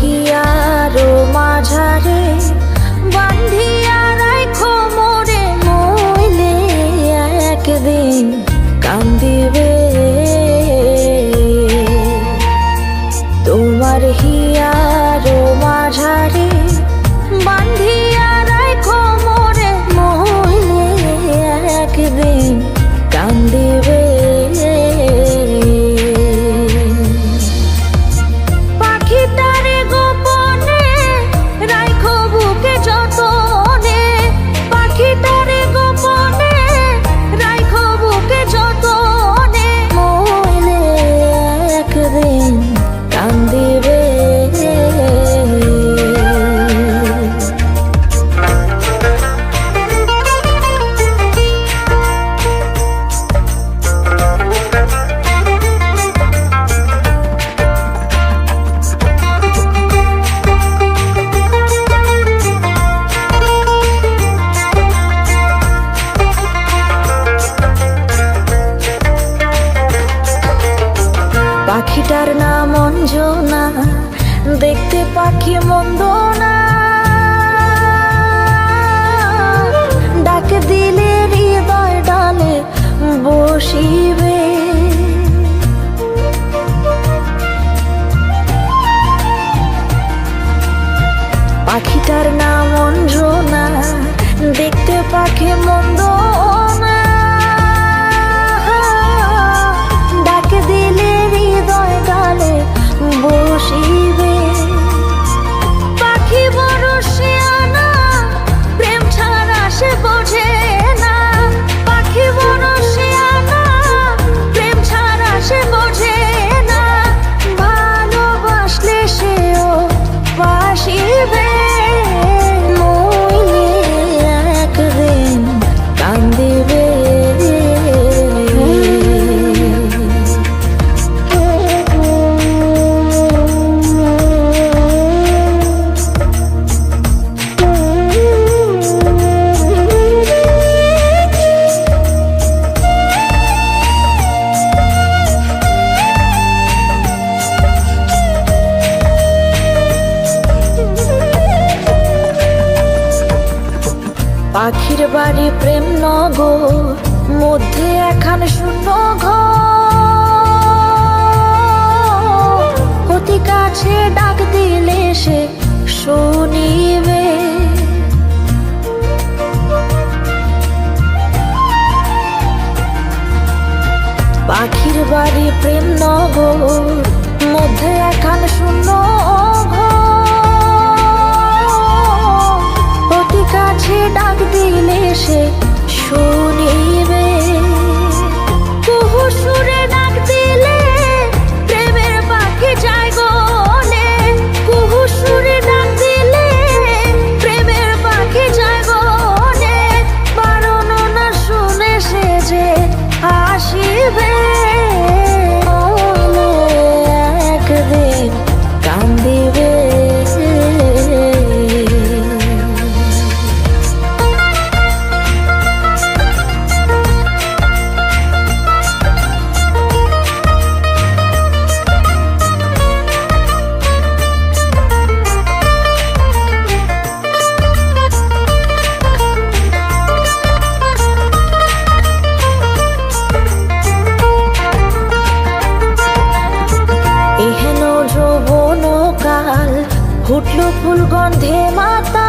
here. পাখি মন্দ না ডাক দিলে হৃদয় ডালে পাখির বাড়ি প্রেম নগর, মধ্যে এখান শূন্য ঘর। অতি কাছে ডাক দিলে সে শুনিবে। পাখির বাড়ি প্রেম নগর, মধ্যে এখান শূন্য ঘর। 地没有谁 ফুটল ফুল গন্ধে মাতা।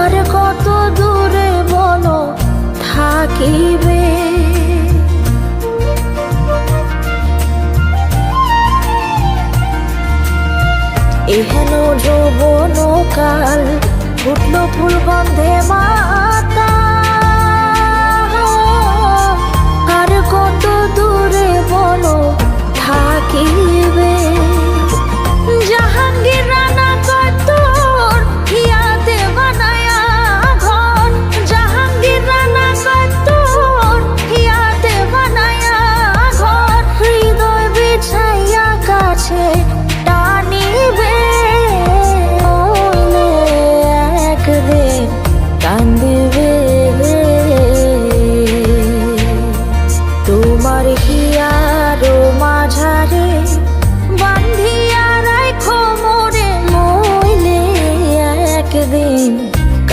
আর কত দূরে বলো থাকিবে। এহেন যৌবন কাল ফুটলো ফুল গন্ধে মা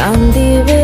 Gandhi